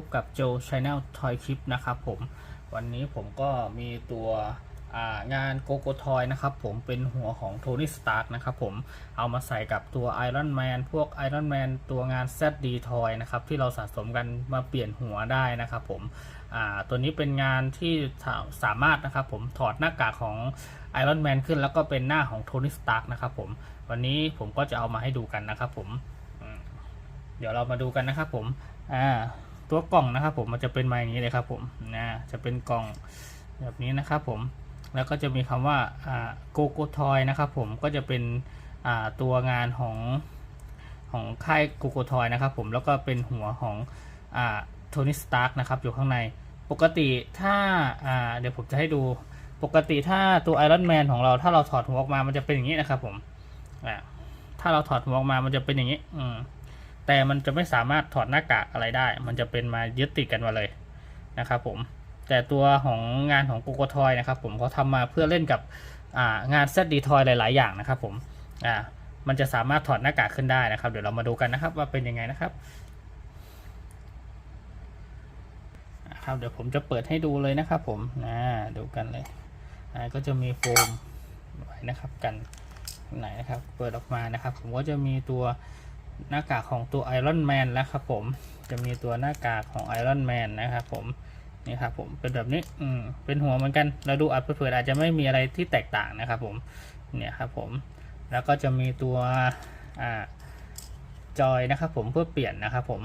บกับโจ Channel Toy Clip นะครับผมวันนี้ผมก็มีตัวางานโกโกทอยนะครับผมเป็นหัวของโทนี่สตาร์นะครับผมเอามาใส่กับตัว Iron Man พวก Iron Man ตัวงาน ZD Toy นะครับที่เราสะสมกันมาเปลี่ยนหัวได้นะครับผมตัวนี้เป็นงานที่สามารถนะครับผมถอดหน้ากากของ Iron Man ขึ้นแล้วก็เป็นหน้าของโทนี่สตาร์นะครับผมวันนี้ผมก็จะเอามาให้ดูกันนะครับผมเดี๋ยวเรามาดูกันนะครับผมอ่า ตัวกล่องนะครับ ผมมันจะเป็นมาอย่างนี้เลยครับ ผมนะจะเป็นกล่องแบบนี้นะครับผมแล้วก็จะมีคำว่าอ่าโกโกทอยนะครับผมก็จะเป็นอ่าตัวงานของของค่ายโกโกทอยนะครับผมแล้วก็เป็นหัวของอ่าโทนี่สตาร์กนะครับอยู่ข้างในปกติถ้าอ่าเดี๋ยวผมจะให้ดูปกติถ้าตัวไอรอนแมนของเราถ้าเราถอดหัวออกมามันจะเป็นอย่างนี้นะครับผมอ่าถ้าเราถอดหัวออกมามันจะเป็นอย่างนี้ อืม แต่มันจะไม่สามารถถอดหน้ากากอะไรได้ มันจะเป็นมายึดติดกันมาเลยนะครับผมแต่ตัวของงานของโกโกทอยนะครับผมเขาทำมาเพื่อเล่นกับงานเซตดีทอยหลาย ๆ อย่างนะครับผมอ่ามันจะสามารถถอดหน้ากากขึ้นได้นะครับ เดี๋ยวเรามาดูกันนะครับว่าเป็นยังไงนะครับครับเดี๋ยวผมจะเปิดให้ดูเลยนะครับผมนะดูกันเลยก็จะมีโฟมไว้นะครับกันไหนนะครับ เปิดออกมานะครับ ผมก็จะมีตัว หน้ากากของตัวไอรอนแมนแล้วครับผมจะมีตัวหน้ากากของไอรอนแมนนะครับผมนี่ครับผมเป็นแบบนี้อืมเป็นหัวเหมือนกันเราดูอาจเผื่อๆอาจจะไม่มีอะไรที่แตกต่างนะครับผมเนี่ยครับผมแล้วก็จะมีตัวอ่าจอยนะครับผมเพื่อเปลี่ยนนะครับผม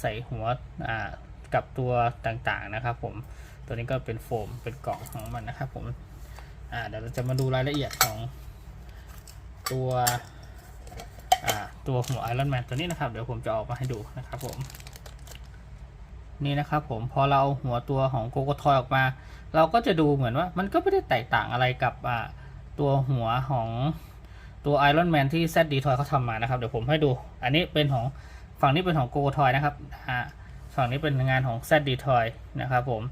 ใส่หัวกับตัวต่างๆนะครับผมตัวนี้ก็เป็นโฟมเป็นกล่องของมันนะครับผมเดี๋ยวเราจะมาดูรายละเอียดของตัว ตัวหัวไอรอนแมนตัวนี้นะครับเดี๋ยวผมจะออกมาให้ดูนะครับผมนี่นะครับผมพอเราเอาหัวตัวของโกโกทอยออกมา เราก็จะดูเหมือนว่ามันก็ไม่ได้แตกต่างอะไรกับตัวหัวของตัวไอรอนแมนที่ ZD Toy เขาทำมานะครับเดี๋ยวผมให้ดู อันนี้เป็นของฝั่งนี้เป็นของโกโกทอยนะครับอ่าฝั่งนี้เป็นงานของ ZD Toy นะครับผม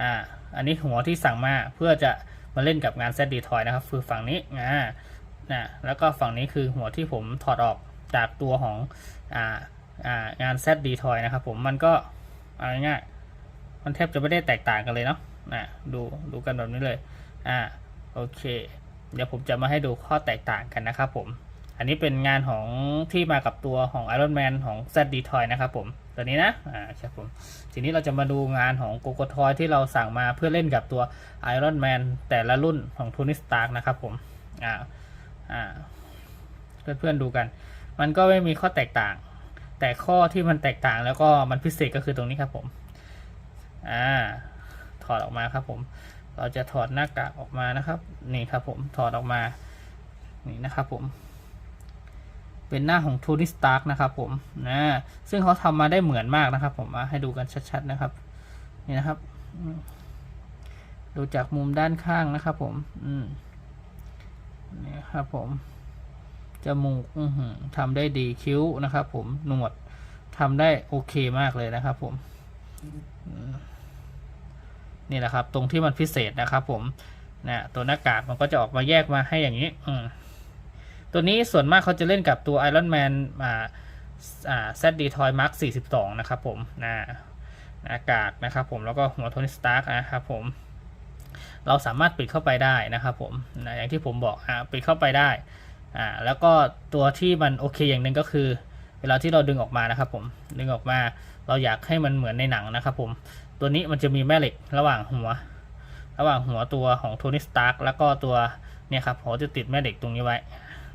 อ่าอันนี้หัวที่สั่งมาเพื่อจะมาเล่นกับงาน ZD Toy นะครับคือฝั่งนี้อ่า นะแล้วก็ฝั่งนี้คือหัวที่ผมถอดออกจากตัวของอ่าอ่างาน ZD Toy นะครับผมมันก็เอาง่ายๆมันแทบจะไม่ได้แตกต่างกันเลยเนาะนะดูดูกันแบบนี้เลยอ่าโอเค เดี๋ยวผมจะมาให้ดูข้อแตกต่างกันนะครับผมอันนี้เป็นงานของที่มากับตัวของ Iron Man ของ ZD Toy นะครับผมตัวนี้นะอ่าครับผมทีนี้เราจะมาดูงานของ g o g o Toy ที่เราสั่งมาเพื่อเล่นกับตัว Iron Man แต่ละรุ่นของ Tony Stark นะครับผมอ่า อ่า เพื่อนๆดูกัน มันก็ไม่มีข้อแตกต่าง แต่ข้อที่มันแตกต่างแล้วก็มันพิเศษก็คือตรงนี้ครับผม อ่า ถอดออกมาครับผม เราจะถอดหน้ากากออกมานะครับ นี่ครับผมถอดออกมา นี่นะครับผม เป็นหน้าของ Tony Stark นะครับผมนะซึ่งเขาทำมาได้เหมือนมากนะครับ ผมมาให้ดูกันชัดๆนะครับ นี่นะครับดูจากมุมด้านข้างนะครับผม อืม นี่ครับผม จมูกทำได้ดีคิ้วนะครับ ผมหนวดทำได้โอเคมากเลยนะครับ ผมนี่แหละครับ ตรงที่มันพิเศษนะครับ ผมนะตัวหน้ากากมันก็จะออกมาแยกมาให้อย่างนี้ อืตัวนี้ส่วนมากเขาจะเล่นกับตัว Iron Man อ่าอ่า ZD Toy Mark 42 นะครับผมนะหน้ากากนะครับผมแล้วก็หัวโทนี่สตาร์กนะครับผม เราสามารถปิดเข้าไปได้นะครับผมนะอย่างที่ผมบอกอ่าปิดเข้าไปได้อ่าแล้วก็ตัวที่มันโอเคอย่างหนึ่งก็คือ เวลาที่เราดึงออกมานะครับผมดึงออกมาเราอยากให้มันเหมือนในหนังนะครับผมตัวนี้มันจะมีแม่เหล็กระหว่างหัว ระหว่างหัวตัวของโทนี่สตาร์กแล้วก็ตัวเนี่ยครับเขาจะติดแม่เหล็กตรงนี้ไว้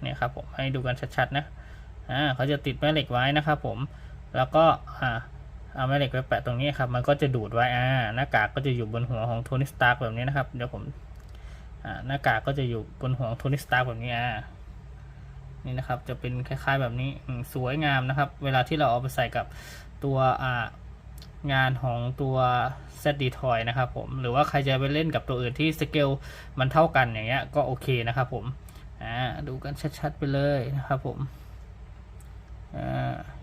เนี่ยครับผมให้ดูกันชัดๆนะอ่าเขาจะติดแม่เหล็กไว้นะครับผมแล้วก็อ่า เอาแม่เหล็กไปแปะตรงนี้ครับมันก็จะดูดไว้อ่าหน้ากากก็จะอยู่บนหัวของโทนี่สตาร์แบบนี้นะครับเดี๋ยวผมอ่าหน้ากากก็จะอยู่บนหัวของโทนี่สตาร์แบบนี้อ่านี่นะครับจะเป็นคล้าย ๆแบบนี้สวยงามนะครับ เวลาที่เราเอาไปใส่กับตัวอ่างานของตัว ZD Toy นะครับผมหรือว่าใครจะไปเล่นกับตัวอื่นที่สเกลมันเท่ากันอย่างเงี้ยก็โอเคนะครับผมอ่าดูกันชัดๆไปเลยนะครับผม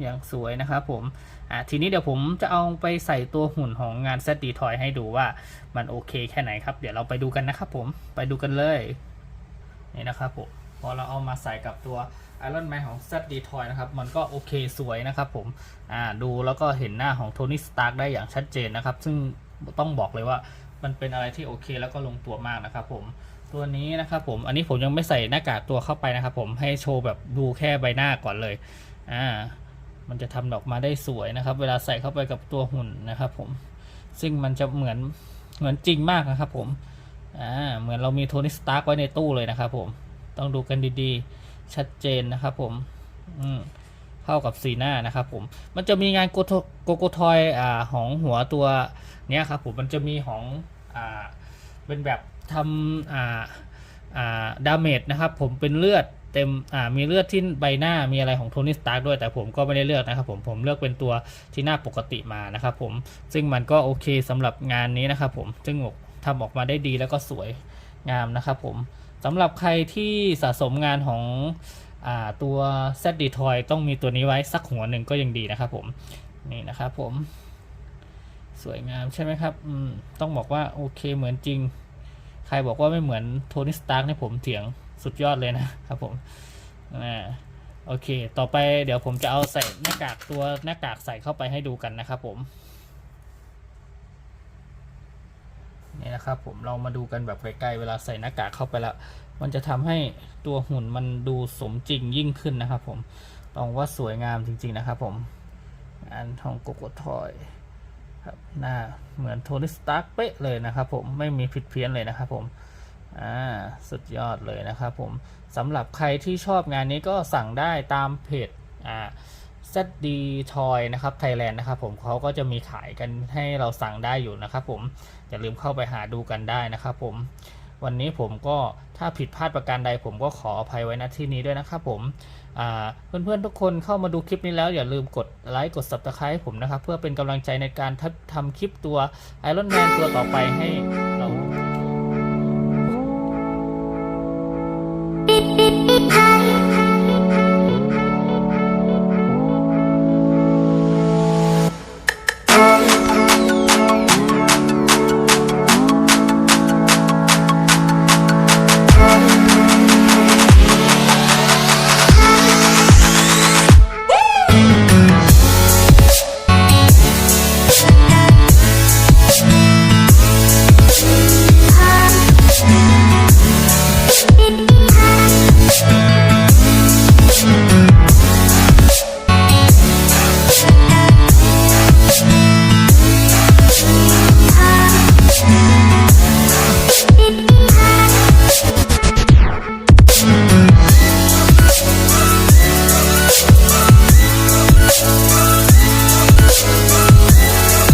อย่างสวยนะครับผมทีนี้เดี๋ยวผมจะเอาไปใส่ตัวหุ่นของงาน ZD Toy ให้ดูว่ามันโอเคแค่ไหนครับ เดี๋ยวเราไปดูกันนะครับผมไปดูกันเลยนี่นะครับผมพอเราเอามาใส่กับตัว Iron Man ของ Z d t o y นะครับ มันก็โอเคสวยนะครับผมดูแล้วก็เห็นหน้าของโทนี่สตาร์กได้อย่างชัดเจนนะครับ ซึ่งต้องบอกเลยว่ามันเป็นอะไรที่โอเคแล้วก็ลงตัวมากนะครับผมตัวนี้นะครับผมอันนี้ผมยังไม่ใส่หน้ากากตัวเข้าไปนะครับผมให้โชว์แบบดูแค่ใบหน้าก่อนเลย อ่ามันจะทำออกมาได้สวยนะครับ เวลาใส่เข้าไปกับตัวหุ่นนะครับ ผม ซึ่งมันจะเหมือนเหมือนจริงมากนะครับ ผมอ่าเหมือนเรามีโทนี่สตาร์กไว้ในตู้เลยนะครับ ผม ต้องดูกันดีๆ ชัดเจนนะครับ ผม อืมเข้ากับสีหน้านะครับผม มันจะมีงานโกโทโกโกทอยอ่าของหัวตัวเนี้ยครับ ผม มันจะมีของอ่าเป็นแบบทำอ่าอ่าดาเมจนะครับ ผมเป็นเลือด เต็มอ่ามีเลือดที่ใบหน้ามีอะไรของโทนี่สตาร์กด้วยแต่ผมก็ไม่ได้เลือกนะครับผมผมเลือกเป็นตัวที่หน้าปกติมานะครับผมซึ่งมันก็โอเคสำหรับงานนี้นะครับผมซึ่งทำออกมาได้ดีแล้วก็สวยงามนะครับผมสำหรับใครที่สะสมงานของอ่าตัว Z d t o y ต้องมีตัวนี้ไว้สักหัวหนึ่งก็ยังดีนะครับผมนี่นะครับผม สวยงามใช่ไหมครับอืมต้องบอกว่าโอเคเหมือนจริง ใครบอกว่าไม่เหมือนโทนี่สตาร์กเนี่ยผมเถียง สุดยอดเลยนะครับผมอ่าโอเค ต่อไปเดี๋ยวผมจะเอาใส่หน้ากากตัวหน้ากากใส่เข้าไปให้ดูกันนะครับผม นี่นะครับผมเรามาดูกันแบบใกล้ๆเวลาใส่หน้ากากเข้าไปแล้ว มันจะทำให้ตัวหุ่นมันดูสมจริงยิ่งขึ้นนะครับผมต้องว่าสวยงามจริง ๆนะครับผมงานทองโกโก้ทอยครับหน้าเหมือนโทนี่สตาร์กเป๊ะเลยนะครับผมไม่มีผิดเพี้ยนเลยนะครับผม อ่าสุดยอดเลยนะครับผมสำหรับใครที่ชอบงานนี้ก็สั่งได้ตามเพจอ่า ZD Toy นะครับ Thailand นะครับผมเขาก็จะมีขายกันให้เราสั่งได้อยู่นะครับผมอย่าลืมเข้าไปหาดูกันได้นะครับผมวันนี้ผมก็ถ้าผิดพลาดประการใดผมก็ขออภัยไว้ณที่นี้ด้วยนะครับผมอ่าเพื่อนๆทุกคนเข้ามาดูคลิปนี้แล้วอย่าลืมกดไลค์กด subscribe ให้ผมนะครับ เพื่อเป็นกำลังใจในการทำทำคลิปตัว Iron Man ตัวต่อไปให้เรา